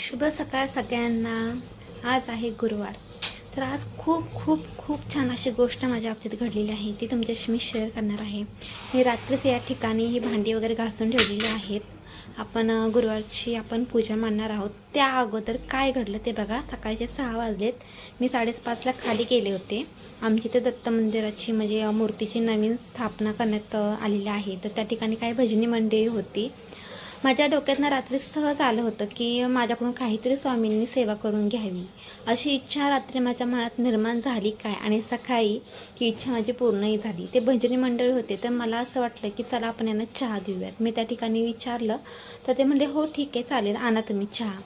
शुभ सकाळ सगळ्यांना. आज आहे गुरुवार. तर आज खूप खूप खूप छान अशी गोष्ट माझ्या बाबतीत घडलेली आहे. ती तुमच्याशी मी शेअर करणार आहे. मी रात्रीच या ठिकाणी ही भांडी वगैरे घासून ठेवलेली आहेत. आपण गुरुवारची आपण पूजा मांडणार आहोत. त्या अगोदर काय घडलं ते बघा. सकाळचे सहा वाजलेत. मी साडेपाचला खाली गेले होते. आमची ते दत्त मंदिराची म्हणजे मूर्तीची नवीन स्थापना करण्यात आलेली आहे. तर त्या ठिकाणी काही भजनी मंडळी होती. माझ्या डोक्यातनं रात्री सहज आलं होतं की माझ्याकडून काहीतरी स्वामींनी सेवा करून घ्यावी. अशी इच्छा रात्री माझ्या मनात निर्माण झाली काय आणि सकाळी ही इच्छा माझी पूर्णही झाली. ते भजनी मंडळी होते तर मला असं वाटलं की चला आपण यांना चहा देऊयात. मी त्या ठिकाणी विचारलं तर ते म्हणले हो ठीक आहे चालेल आणा तुम्ही चहा.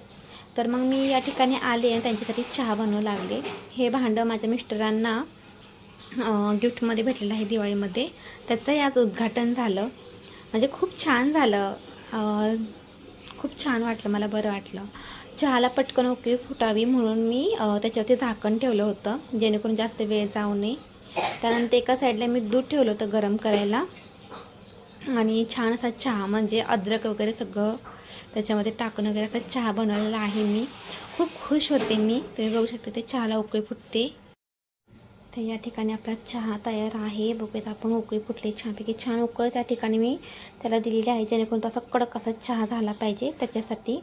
तर मग मी या ठिकाणी आले आणि त्यांच्यासाठी चहा बनवू लागले. हे भांडं माझ्या मिस्टरांना गिफ्टमध्ये भेटलेलं आहे दिवाळीमध्ये. त्याचंही आज उद्घाटन झालं. म्हणजे खूप छान झालं. खूप छान वाटलं मला बरं वाटलं. चहाला पटकन उकळी फुटावी म्हणून मी त्याच्यावरती झाकण ठेवलं होतं जेणेकरून जास्त वेळ जाऊ नये. त्यानंतर एका साईडला मी दूध ठेवलं होतं गरम करायला. आणि छान असा चहा म्हणजे अद्रक वगैरे सगळं त्याच्यामध्ये टाकून वगैरे असा चहा बनवलेला आहे मी. खूप खुश होते मी. तुम्ही बघू शकता ते चहाला उकळी फुटते. तर या ठिकाणी आपला चहा तयार आहे. बघूयात आपण उकळी फुटली छानपैकी छान उकळ. त्या ठिकाणी मी त्याला दिलेली आहे जेणेकरून तो असा कडक असा चहा झाला पाहिजे त्याच्यासाठी.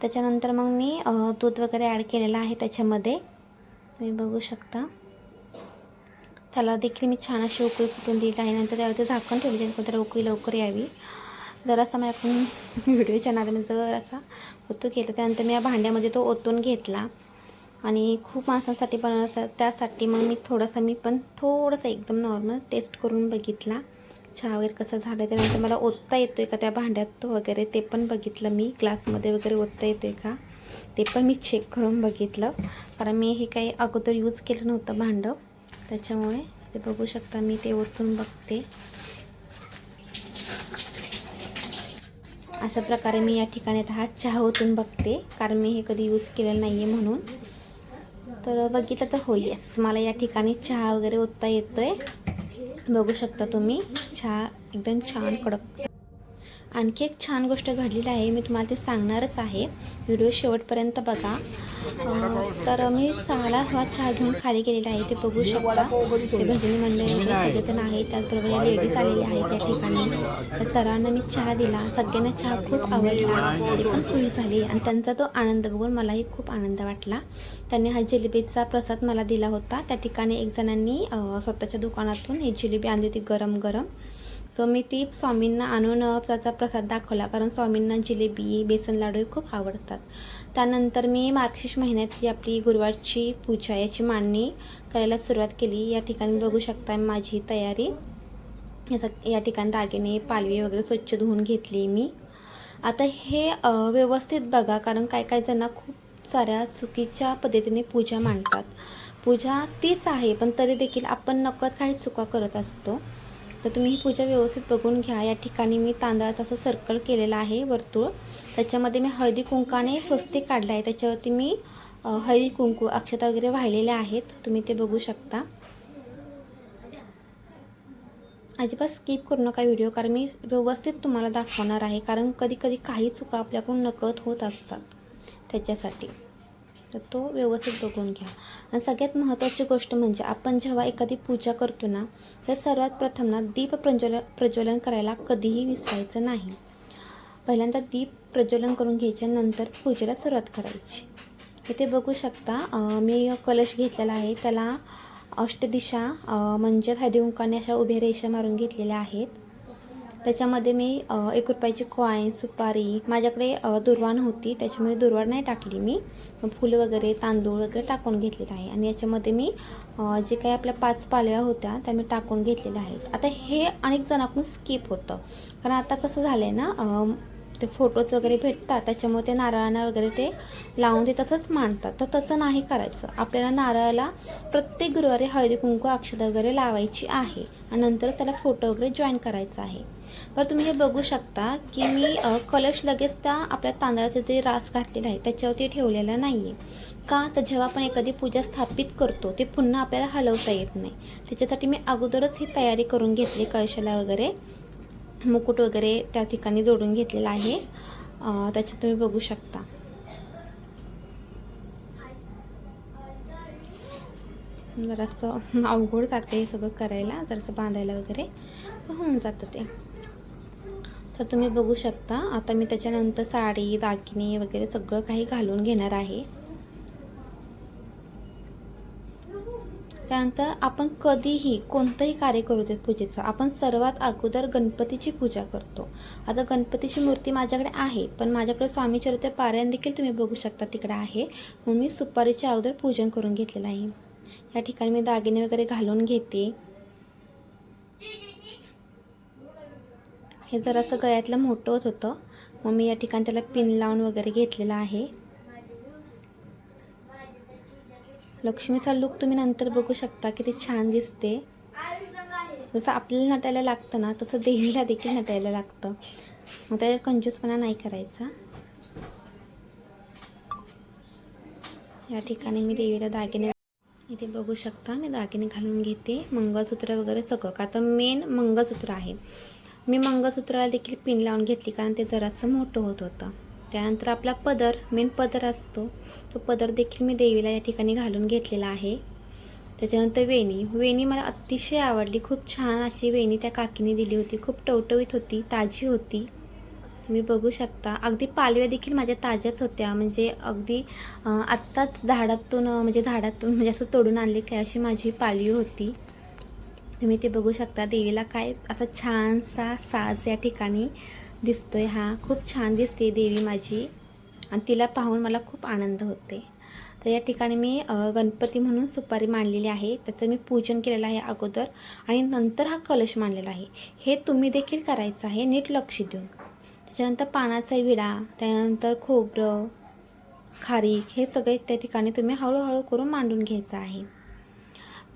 त्याच्यानंतर मग मी दूध वगैरे ॲड केलेलं आहे त्याच्यामध्ये. तुम्ही बघू शकता. त्याला देखील मी छान अशी उकळी फुटून दिली आहे. नंतर त्यावरती झाकण ठेवली जेणेकरून त्याला उकळी लवकर यावी. जरासा मी आपण व्हिडिओच्या नादामध्ये जरासा ओतू केलं. त्यानंतर मी या भांड्यामध्ये तो ओतून घेतला. आणि खूप माणसांसाठी बनवण्याचा त्यासाठी मग मी थोडंसं मी पण थोडंसं एकदम नॉर्मल टेस्ट करून बघितला. चहा वगैरे कसं झालं त्यानंतर मला ओतता येतो आहे का त्या भांड्यात वगैरे ते पण बघितलं मी. ग्लासमध्ये वगैरे ओतता येतो आहे का ते पण मी चेक करून बघितलं. कारण मी हे काही अगोदर यूज केलं नव्हतं भांडं. त्याच्यामुळे ते बघू शकता मी ते ओतून बघते. अशा प्रकारे मी या ठिकाणी आता हा चहा ओतून बघते. कारण मी हे कधी यूज केलेलं नाही आहे म्हणून. तर बघितलं तर हो येस मला या ठिकाणी चहा वगैरे ओतता येतो आहे बघू शकता तुम्ही. चहा एकदम छान कडक आणखी एक छान गोष्ट घडलेली आहे मी तुम्हाला ते सांगणारच आहे. व्हिडिओ शेवटपर्यंत बघा. तर मी चांगला हा चहा घेऊन खाली गेलेला आहे ते बघू शकता. ते भजनी मंडळी सगळेजण आहे त्याचबरोबर या लेडीज आलेल्या आहेत त्या ठिकाणी. तर सर्वांना मी चहा दिला. सगळ्यांना चहा खूप आवडला. ते पण खुश झाली आणि त्यांचा तो आनंद बघून मलाही खूप आनंद वाटला. त्यांनी हा जिलेबीचा प्रसाद मला दिला होता. त्या ठिकाणी एक जणांनी स्वतःच्या दुकानातून ही जिलेबी आणली होती गरम गरम सो मी ती स्वामींना आणून त्याचा प्रसाद दाखवला. कारण स्वामींना जिलेबी बेसन लाडू खूप आवडतात. त्यानंतर मी मार्गशीर्ष महिन्यातली आपली गुरुवारची पूजा याची मांडणी करायला सुरुवात केली. या ठिकाणी बघू शकता माझी तयारी. याचा या ठिकाणी दागिने पालवी वगैरे स्वच्छ धुवून घेतली मी. आता हे व्यवस्थित बघा कारण काय काय जण खूप साऱ्या चुकीच्या पद्धतीने पूजा मांडतात. पूजा तीच आहे पण तरी देखील आपण नकळत काही चुका करत असतो. तर तुम्ही ही पूजा व्यवस्थित बघून घ्या. या ठिकाणी मी तांदळाचं असं सर्कल केलेलं आहे वर्तुळ. त्याच्यामध्ये मी हळदी कुंकाने स्वस्तिक काढलं आहे. त्याच्यावरती मी हळदी कुंकू अक्षता वगैरे वाहिलेल्या आहेत. तुम्ही ते बघू शकता. अजिबात स्किप करू नका व्हिडिओ कारण मी व्यवस्थित तुम्हाला दाखवणार आहे. कारण कधी कधी काही चुका आपल्याकडून नकळत होत असतात त्याच्यासाठी. तर तो व्यवस्थित बघून घ्या. आणि सगळ्यात महत्त्वाची गोष्ट म्हणजे आपण जेव्हा एखादी पूजा करतो ना तर सर्वात प्रथम ना दीप प्रज्वल प्रज्वलन करायला कधीही विसरायचं नाही. पहिल्यांदा दीप प्रज्वलन करून घ्यायच्या नंतर पूजेला सुरुवात करायची. इथे बघू शकता मी कलश घेतलेला आहे. त्याला अष्टदिशा म्हणजे हळदी अशा उभ्या रेषा मारून घेतलेल्या आहेत. त्याच्यामध्ये मी एक रुपयाची कॉईन सुपारी माझ्याकडे अ, दुर्वाण होती. त्याच्यामुळे दुर्वाण नाही टाकली मी. फुलं वगैरे तांदूळ वगैरे टाकून घेतलेलं आहे. आणि याच्यामध्ये मी जे काही आपल्या पाच पालव्या होत्या त्या मी टाकून घेतलेल्या आहेत. आता हे अनेक जणांकडून स्किप होतं. कारण आता कसं झालं आहे ना ते फोटोज वगैरे भेटतात. त्याच्यामुळे ते नारळांना वगैरे ते लावून ते तसंच मांडतात. तर तसं नाही करायचं. आपल्याला नारळाला प्रत्येक गुरुवारी हळदी कुंकू अक्षता वगैरे लावायची आहे. आणि नंतरच त्याला फोटो वगैरे जॉईन करायचा आहे. बरं तुम्ही हे बघू शकता की मी कलश लगेच त्या आपल्या तांदळाचा जे रास घातलेला आहे त्याच्यावरती ठेवलेला नाही आहे का? तर जेव्हा आपण एखादी पूजा स्थापित करतो ते पुन्हा आपल्याला हलवता येत नाही. त्याच्यासाठी मी अगोदरच ही तयारी करून घेतली कळशाला वगैरे. मुकुट वगैरे त्या ठिकाणी जोडून घेतलेला आहे. त्याच्यात तुम्ही बघू शकता. जरासं अवघड जाते हे सगळं करायला जरासं बांधायला वगैरे. होऊन जातं ते. तर तुम्ही बघू शकता आता मी त्याच्यानंतर साडी दागिने वगैरे सगळं काही घालून घेणार आहे. त्यानंतर आपण कधीही कोणतंही कार्य करू देत पूजेचं. आपण सर्वात अगोदर गणपतीची पूजा करतो. आता गणपतीची मूर्ती माझ्याकडे आहे पण माझ्याकडे स्वामी चरित्र पारायण देखील तुम्ही बघू शकता तिकडे आहे. म्हणून मी सुपारीच्या अगोदर पूजन करून घेतलेलं आहे. या ठिकाणी मी दागिने वगैरे घालून घेते. हे जरासं गळ्यातलं मोठं होत होतं. मग मी या ठिकाणी त्याला पिन लावून वगैरे घेतलेलं आहे. लक्ष्मीचा लुक तुम्ही नंतर बघू शकता किती छान दिसते. जसं आपल्याला नटायला लागतं ना तसं देवीला देखील नटायला लागतं. मग त्याला कंजूसपणा नाही करायचा. या ठिकाणी मी देवीला दागिने इथे बघू शकता. मी दागिने घालून घेते. मंगळसूत्र वगैरे सगळं. का तर मेन मंगळसूत्र आहे. मी मंगळसूत्राला देखील पिन लावून घेतली कारण ते जरासं मोठं होत होतं. त्यानंतर आपला पदर मेन पदर असतो. तो पदर देखील मी देवीला या ठिकाणी घालून घेतलेला आहे. त्याच्यानंतर वेणी. वेणी मला अतिशय आवडली. खूप छान अशी वेणी त्या काकीने दिली होती. खूप टवटवीत होती ताजी होती. तुम्ही बघू शकता. अगदी पालव्या देखील माझ्या ताज्याच होत्या. म्हणजे अगदी आत्ताच झाडातून म्हणजे झाडातून म्हणजे असं तोडून आणली काय अशी माझी पालवी होती. तुम्ही ते बघू शकता. देवीला काय असा छानसा साज या ठिकाणी दिसतोय हा. खूप छान दिसते देवी माझी. आणि तिला पाहून मला खूप आनंद होते तर या ठिकाणी मी गणपती म्हणून सुपारी मांडलेली आहे. त्याचं मी पूजन केलेलं आहे अगोदर. आणि नंतर हा कलश मांडलेला आहे. हे तुम्ही देखील करायचं आहे नीट लक्ष देऊन. त्याच्यानंतर पानाचा विडा त्यानंतर खोबरं खारीक हे सगळे त्या ठिकाणी तुम्ही हळूहळू करून मांडून घ्यायचं आहे.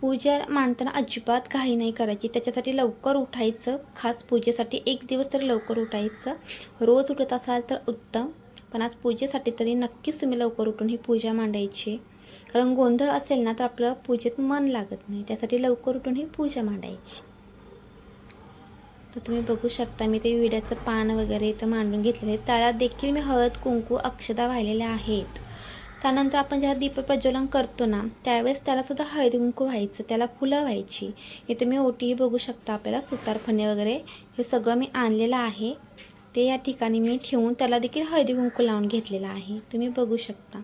पूजा मांडताना अजिबात घाई नाही करायची. त्याच्यासाठी लवकर उठायचं. खास पूजेसाठी एक दिवस तरी लवकर उठायचं. रोज उठत असाल तर उत्तम. पण आज पूजेसाठी तरी नक्कीच तुम्ही लवकर उठून ही पूजा मांडायची. कारण गोंधळ असेल ना तर आपलं पूजेत मन लागत नाही. त्यासाठी लवकर उठून ही पूजा मांडायची. तर तुम्ही बघू शकता मी ते विड्याचं पान वगैरे इथं मांडून घेतलेलं आहे. त्याला देखील मी हळद कुंकू अक्षदा वाहिलेल्या आहेत. त्यानंतर आपण जेव्हा दीपप्रज्वलन करतो ना त्यावेळेस त्यालासुद्धा हळदी कुंकू व्हायचं त्याला फुलं व्हायची. इथे मी ओटीही बघू शकता आपल्याला सुतारफणे वगैरे. हे सगळं मी आणलेलं आहे. ते या ठिकाणी मी ठेवून त्याला देखील हळदी कुंकू लावून घेतलेलं आहे. तुम्ही बघू शकता.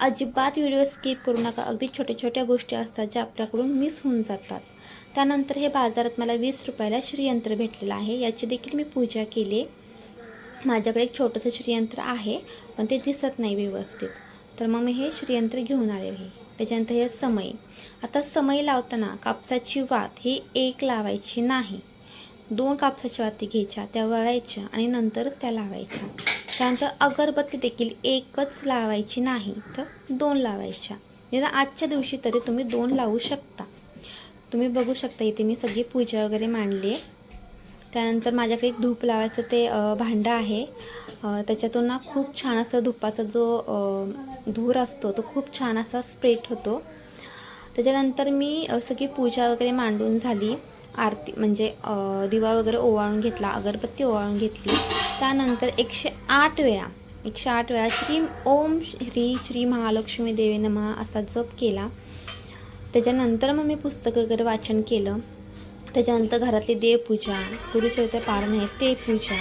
अजिबात व्हिडिओ स्किप करू नका. अगदी छोट्या छोट्या गोष्टी असतात ज्या आपल्याकडून मिस होऊन जातात. त्यानंतर हे बाजारात मला वीस रुपयाला श्रीयंत्र भेटलेलं आहे. याची देखील मी पूजा केली. माझ्याकडे एक छोटंसं श्रीयंत्र आहे पण ते दिसत नाही व्यवस्थित. तर मग मी हे श्रीयंत्र घेऊन आले आहे त्याच्यानंतर हे समय आता समय लावताना कापसाची वात ही एक लावायची नाही. दोन कापसाच्या वाती घ्यायच्या त्या वळायच्या आणि नंतरच त्या लावायच्या. त्यानंतर अगरबत्ती देखील एकच लावायची नाही तर दोन लावायच्या. म्हणजे निदान आजच्या दिवशी तरी तुम्ही दोन लावू शकता. तुम्ही बघू शकता इथे मी सगळी पूजा वगैरे मांडली आहे. त्यानंतर माझ्याकडे एक धूप लावायचं ते भांडं आहे. त्याच्यातून ना खूप छान असं धुपाचा जो धूर असतो तो खूप छान असा स्प्रेट होतो. त्याच्यानंतर मी सगळी पूजा वगैरे मांडून झाली. आरती म्हणजे दिवा वगैरे ओवाळून घेतला अगरबत्ती ओवाळून घेतली. त्यानंतर एकशे आठ वेळा एकशे आठ वेळा श्री ओम श्री श्री महालक्ष्मी देवी नमः असा जप केला. त्याच्यानंतर मग मी पुस्तक वगैरे वाचन केलं. त्याच्यानंतर घरातली देवपूजा गुरुचरित्र पारण आहे ते पूजा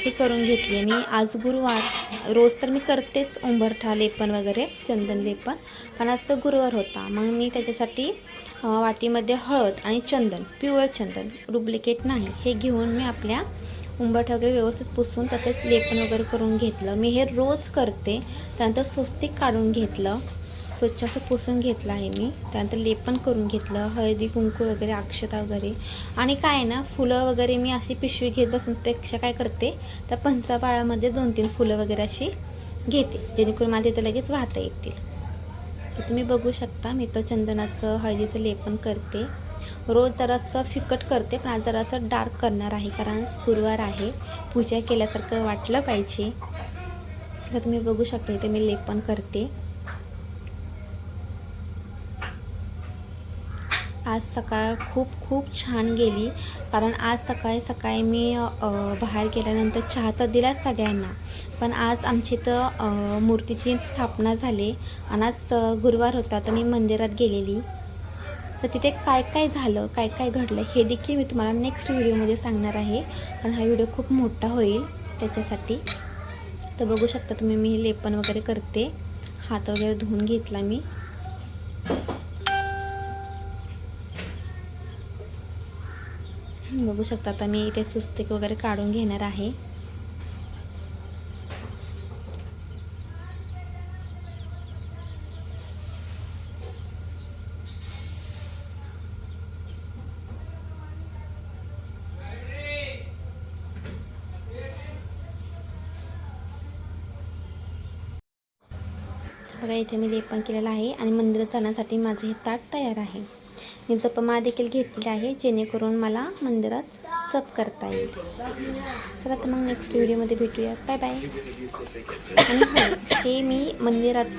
हे करून घेतली. आणि आज गुरुवार रोज तर मी करतेच उंबरठा लेपन वगैरे चंदन लेपन. पण आज तर गुरुवार होता. मग मी त्याच्यासाठी वाटीमध्ये हळद आणि चंदन प्युअर चंदन डुप्लिकेट नाही हे घेऊन मी आपल्या उंबरठा वगैरे व्यवस्थित पुसून त्याचं लेपन वगैरे करून घेतलं. मी हे रोज करते. त्यानंतर स्वस्तिक काढून घेतलं. स्वच्छ असं पुसून घेतलं आहे मी. त्यानंतर लेपन करून घेतलं हळदी कुंकू वगैरे अक्षता वगैरे. आणि काय आहे ना फुलं वगैरे मी अशी पिशवी घेत बसण्यापेक्षा काय करते तर पंचापाळामध्ये दोन तीन फुलं वगैरे अशी घेते जेणेकरून मला तिथं लगेच वाहता येतील. तर तुम्ही बघू शकता मी तर चंदनाचं हळदीचं लेपन करते. रोज जरासं फिकट करते पण आज जरासं डार्क करणार आहे कारण गुरुवार आहे. पूजा केल्यासारखं वाटलं पाहिजे. तर तुम्ही बघू शकता इथे मी लेपन करते. आज सकाळ खूप खूप छान गेली. कारण आज सकाळी सकाळी मी बाहेर गेल्यानंतर चहा तर दिलाच सगळ्यांना. पण आज आमची इथं मूर्तीची स्थापना झाली आणि आज गुरुवार होता तर मी मंदिरात गेलेली. तर तिथे काय काय झालं काय काय घडलं हे देखील मी तुम्हाला नेक्स्ट व्हिडिओमध्ये सांगणार आहे. कारण हा व्हिडिओ खूप मोठा होईल त्याच्यासाठी. तर बघू शकता तुम्ही मी हे लेपन वगैरे करते. हात वगैरे धुवून घेतला मी. बघू शकता आता मी इथे सुस्तिक वगैरे काढून घेणार आहे. बघा इथे मी लेपन केलेलं आहे आणि मंदिरात जाण्यासाठी माझं हे ताट तयार आहे. मी जपमा देखील घेतली आहे जेणेकरून मला मंदिरात जप करता येईल. चला तर मग नेक्स्ट व्हिडिओमध्ये भेटूयात. बाय बाय आणि हो, हे मी मंदिरातून